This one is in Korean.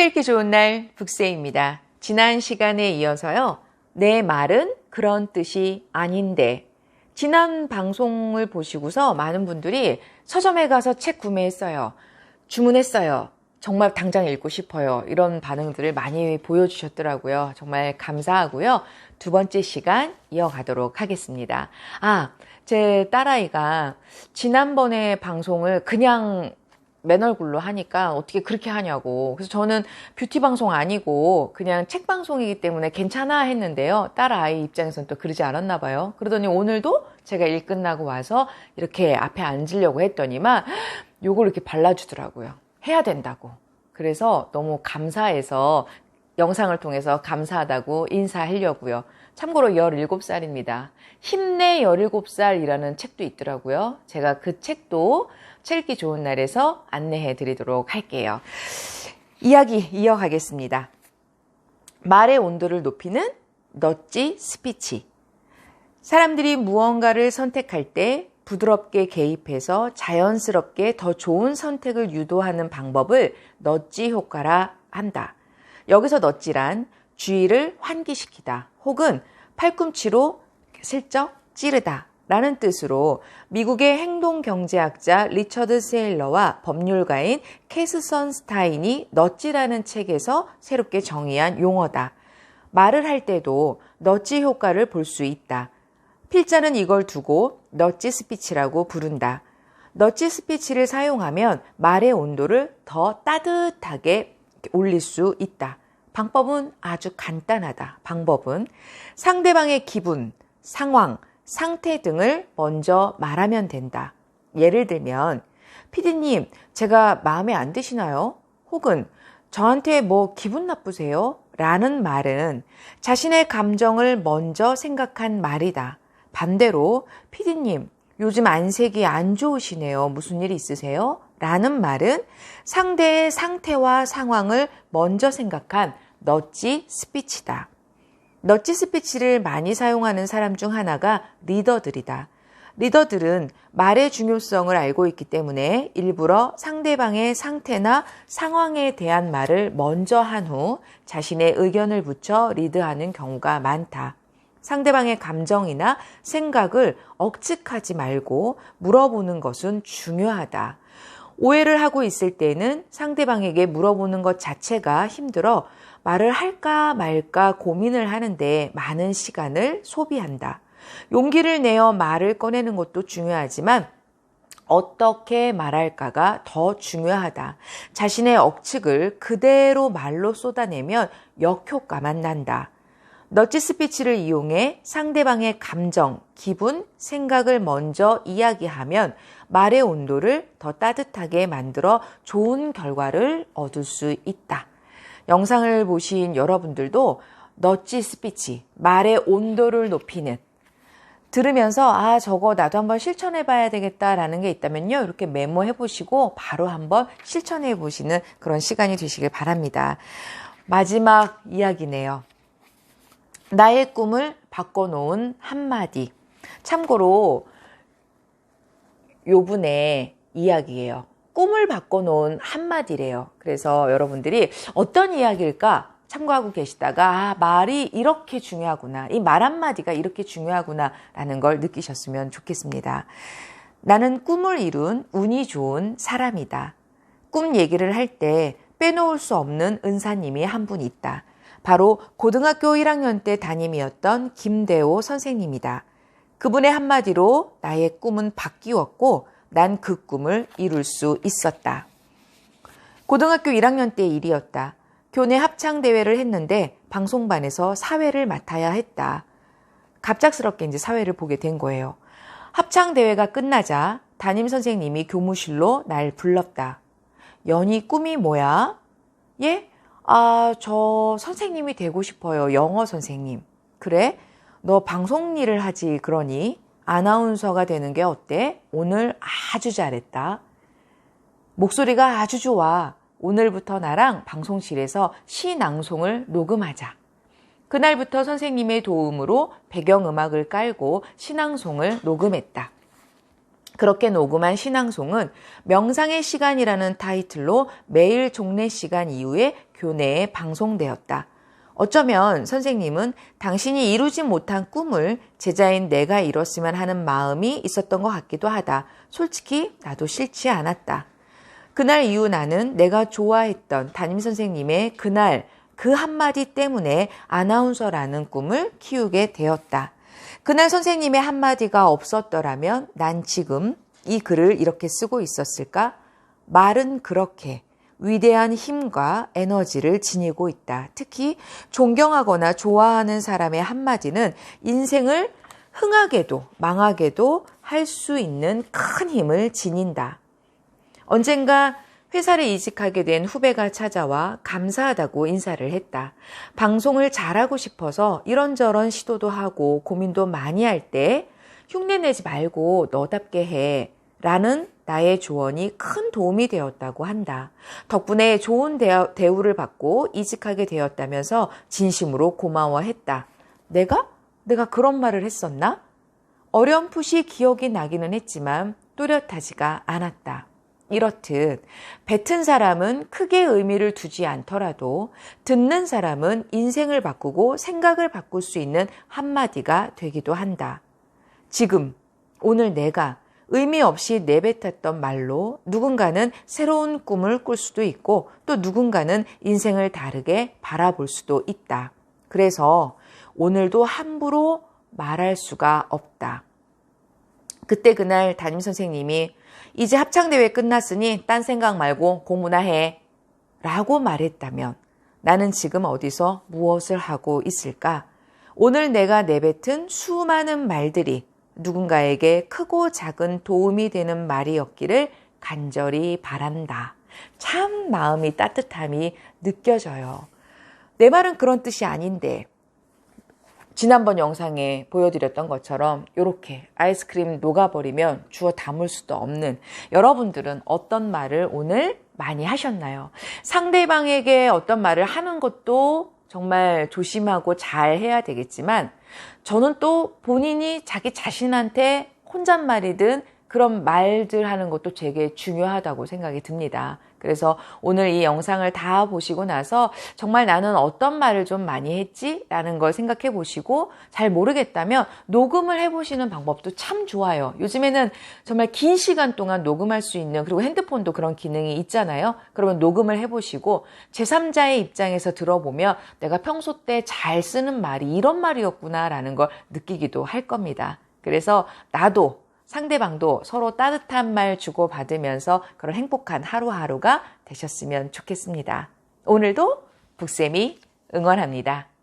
읽기 좋은 날 북새입니다. 지난 시간에 이어서요. 내 말은 그런 뜻이 아닌데 지난 방송을 보시고서 많은 분들이 서점에 가서 책 구매했어요. 주문했어요. 정말 당장 읽고 싶어요. 이런 반응들을 많이 보여주셨더라고요. 정말 감사하고요. 두 번째 시간 이어가도록 하겠습니다. 아, 제 딸아이가 지난번에 방송을 그냥 맨 얼굴로 하니까 어떻게 그렇게 하냐고. 그래서 저는 뷰티 방송 아니고 그냥 책 방송이기 때문에 괜찮아 했는데요. 딸 아이 입장에서는 또 그러지 않았나 봐요. 그러더니 오늘도 제가 일 끝나고 와서 이렇게 앞에 앉으려고 했더니만 요걸 이렇게 발라주더라고요. 해야 된다고. 그래서 너무 감사해서 영상을 통해서 감사하다고 인사하려고요. 참고로 17살입니다. 힘내 17살이라는 책도 있더라고요. 제가 그 책도 책 읽기 좋은 날에서 안내해 드리도록 할게요. 이야기 이어가겠습니다. 말의 온도를 높이는 넛지 스피치. 사람들이 무언가를 선택할 때 부드럽게 개입해서 자연스럽게 더 좋은 선택을 유도하는 방법을 넛지 효과라 한다. 여기서 넛지란 주의를 환기시키다 혹은 팔꿈치로 슬쩍 찌르다 라는 뜻으로 미국의 행동경제학자 리처드 세일러와 법률가인 캐스 선 스타인이 넛지라는 책에서 새롭게 정의한 용어다. 말을 할 때도 넛지 효과를 볼 수 있다. 필자는 이걸 두고 넛지 스피치라고 부른다. 넛지 스피치를 사용하면 말의 온도를 더 따뜻하게 올릴 수 있다. 방법은 아주 간단하다. 방법은 상대방의 기분, 상황, 상태 등을 먼저 말하면 된다. 예를 들면, 피디님, 제가 마음에 안 드시나요? 혹은 저한테 뭐 기분 나쁘세요? 라는 말은 자신의 감정을 먼저 생각한 말이다. 반대로, 피디님, 요즘 안색이 안 좋으시네요. 무슨 일 있으세요? 라는 말은 상대의 상태와 상황을 먼저 생각한 넛지 스피치다. 넛지 스피치를 많이 사용하는 사람 중 하나가 리더들이다. 리더들은 말의 중요성을 알고 있기 때문에 일부러 상대방의 상태나 상황에 대한 말을 먼저 한 후 자신의 의견을 붙여 리드하는 경우가 많다. 상대방의 감정이나 생각을 억측하지 말고 물어보는 것은 중요하다. 오해를 하고 있을 때는 상대방에게 물어보는 것 자체가 힘들어 말을 할까 말까 고민을 하는데 많은 시간을 소비한다. 용기를 내어 말을 꺼내는 것도 중요하지만 어떻게 말할까가 더 중요하다. 자신의 억측을 그대로 말로 쏟아내면 역효과만 난다. 너치 스피치를 이용해 상대방의 감정, 기분, 생각을 먼저 이야기하면 말의 온도를 더 따뜻하게 만들어 좋은 결과를 얻을 수 있다. 영상을 보신 여러분들도 너치 스피치, 말의 온도를 높이는 들으면서 아 저거 나도 한번 실천해 봐야 되겠다라는 게 있다면요 이렇게 메모해 보시고 바로 한번 실천해 보시는 그런 시간이 되시길 바랍니다. 마지막 이야기네요. 나의 꿈을 바꿔놓은 한마디. 참고로 요분의 이야기예요. 꿈을 바꿔놓은 한마디래요. 그래서 여러분들이 어떤 이야기일까 참고하고 계시다가 아, 말이 이렇게 중요하구나. 이 말 한마디가 이렇게 중요하구나. 라는 걸 느끼셨으면 좋겠습니다. 나는 꿈을 이룬 운이 좋은 사람이다. 꿈 얘기를 할 때 빼놓을 수 없는 은사님이 한 분 있다. 바로 고등학교 1학년 때 담임이었던 김대호 선생님이다. 그분의 한마디로 나의 꿈은 바뀌었고 난 그 꿈을 이룰 수 있었다. 고등학교 1학년 때 일이었다. 교내 합창대회를 했는데 방송반에서 사회를 맡아야 했다. 갑작스럽게 이제 사회를 보게 된 거예요. 합창대회가 끝나자 담임 선생님이 교무실로 날 불렀다. 연희 꿈이 뭐야? 예? 아, 저 선생님이 되고 싶어요. 영어 선생님. 그래? 너 방송 일을 하지, 그러니? 아나운서가 되는 게 어때? 오늘 아주 잘했다. 목소리가 아주 좋아. 오늘부터 나랑 방송실에서 시 낭송을 녹음하자. 그날부터 선생님의 도움으로 배경음악을 깔고 신앙송을 녹음했다. 그렇게 녹음한 신앙송은 명상의 시간이라는 타이틀로 매일 종례 시간 이후에 교내에 방송되었다. 어쩌면 선생님은 당신이 이루지 못한 꿈을 제자인 내가 이뤘으면 하는 마음이 있었던 것 같기도 하다. 솔직히 나도 싫지 않았다. 그날 이후 나는 내가 좋아했던 담임 선생님의 그날 그 한마디 때문에 아나운서라는 꿈을 키우게 되었다. 그날 선생님의 한마디가 없었더라면 난 지금 이 글을 이렇게 쓰고 있었을까? 말은 그렇게 위대한 힘과 에너지를 지니고 있다. 특히 존경하거나 좋아하는 사람의 한마디는 인생을 흥하게도 망하게도 할 수 있는 큰 힘을 지닌다. 언젠가 회사를 이직하게 된 후배가 찾아와 감사하다고 인사를 했다. 방송을 잘하고 싶어서 이런저런 시도도 하고 고민도 많이 할 때 흉내 내지 말고 너답게 해. 라는 나의 조언이 큰 도움이 되었다고 한다. 덕분에 좋은 대우를 받고 이직하게 되었다면서 진심으로 고마워했다. 내가? 내가 그런 말을 했었나? 어렴풋이 기억이 나기는 했지만 또렷하지가 않았다. 이렇듯 뱉은 사람은 크게 의미를 두지 않더라도 듣는 사람은 인생을 바꾸고 생각을 바꿀 수 있는 한마디가 되기도 한다. 지금, 오늘 내가 의미 없이 내뱉었던 말로 누군가는 새로운 꿈을 꿀 수도 있고 또 누군가는 인생을 다르게 바라볼 수도 있다. 그래서 오늘도 함부로 말할 수가 없다. 그때 그날 담임 선생님이 이제 합창대회 끝났으니 딴 생각 말고 공부나 해. 라고 말했다면 나는 지금 어디서 무엇을 하고 있을까? 오늘 내가 내뱉은 수많은 말들이 누군가에게 크고 작은 도움이 되는 말이었기를 간절히 바란다. 참 마음이 따뜻함이 느껴져요. 내 말은 그런 뜻이 아닌데 지난번 영상에 보여드렸던 것처럼 이렇게 아이스크림 녹아버리면 주워 담을 수도 없는 여러분들은 어떤 말을 오늘 많이 하셨나요? 상대방에게 어떤 말을 하는 것도 정말 조심하고 잘 해야 되겠지만 저는 또 본인이 자기 자신한테 혼잣말이든 그런 말들 하는 것도 되게 중요하다고 생각이 듭니다. 그래서 오늘 이 영상을 다 보시고 나서 정말 나는 어떤 말을 좀 많이 했지? 라는 걸 생각해 보시고 잘 모르겠다면 녹음을 해 보시는 방법도 참 좋아요. 요즘에는 정말 긴 시간 동안 녹음할 수 있는 그리고 핸드폰도 그런 기능이 있잖아요. 그러면 녹음을 해 보시고 제3자의 입장에서 들어보면 내가 평소 때 잘 쓰는 말이 이런 말이었구나라는 걸 느끼기도 할 겁니다. 그래서 나도 상대방도 서로 따뜻한 말 주고받으면서 그런 행복한 하루하루가 되셨으면 좋겠습니다. 오늘도 북쌤이 응원합니다.